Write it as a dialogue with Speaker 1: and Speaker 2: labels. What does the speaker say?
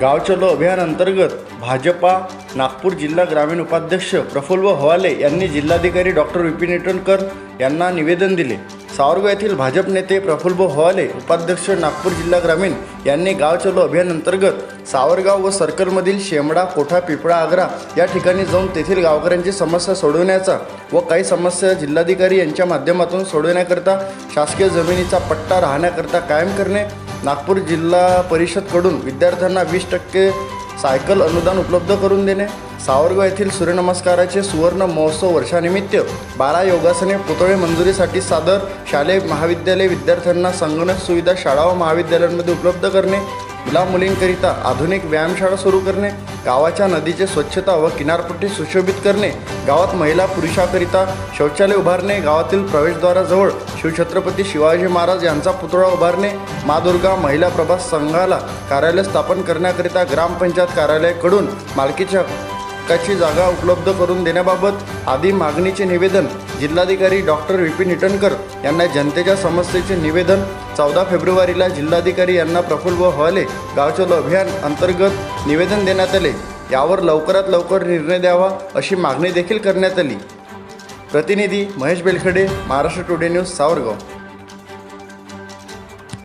Speaker 1: गाव चलो अभियानांतर्गत भाजपा नागपूर जिल्हा ग्रामीण उपाध्यक्ष प्रफुल्ल हवाले यांनी जिल्हाधिकारी डॉक्टर विपिन इटनकर यांना निवेदन दिले. सावरगाव येथील भाजप नेते प्रफुल्ल हवाले उपाध्यक्ष नागपूर जिल्हा ग्रामीण यांनी गाव चलो अभियानांतर्गत सावरगाव व सर्कलमधील शेमडा कोठा पिपळा आग्रा या ठिकाणी जाऊन तेथील गावकऱ्यांची समस्या सोडवण्याचा व काही समस्या जिल्हाधिकारी यांच्या माध्यमातून सोडवण्याकरता शासकीय जमिनीचा पट्टा राहण्याकरता कायम करणे नागपूर जिल्हा परिषदकडून विद्यार्थ्यांना वीस टक्के सायकल अनुदान उपलब्ध करून देणे. सावरगाव येथील सूर्यनमस्काराचे सुवर्ण महोत्सव वर्षानिमित्त बारा योगासने पुतळे मंजुरीसाठी सादर. शालेय महाविद्यालय विद्यार्थ्यांना संगणक सुविधा शाळा व महाविद्यालयांमध्ये उपलब्ध करणे. मुला मुलींकरिता आधुनिक व्यायामशाळा सुरू करणे गावाच्या नदीचे स्वच्छता व किनारपट्टी सुशोभित करणे गावात महिला पुरुषाकरिता शौचालय उभारणे गावातील प्रवेशद्वाराजवळ शिवछत्रपती शिवाजी महाराज यांचा पुतळा उभारणे मा दुर्गा महिला प्रभास संघाला कार्यालय स्थापन करण्याकरिता ग्रामपंचायत कार्यालयाकडून मालकीच्या हक्काची जागा उपलब्ध करून देण्याबाबत आदी मागणीचे निवेदन जिल्हाधिकारी डॉक्टर विपिन इटनकर यांना जनतेच्या समस्येचे निवेदन चौदा फेब्रुवारीला जिल्हाधिकारी यांना प्रफुल्ल हवाले गावचलो अभियान अंतर्गत निवेदन देण्यात आले. यावर लवकरात लवकर निर्णय द्यावा अशी मागणी देखील करण्यात आली. प्रतिनिधी महेश बेलखडे महाराष्ट्र टुडे न्यूज सावरगाव.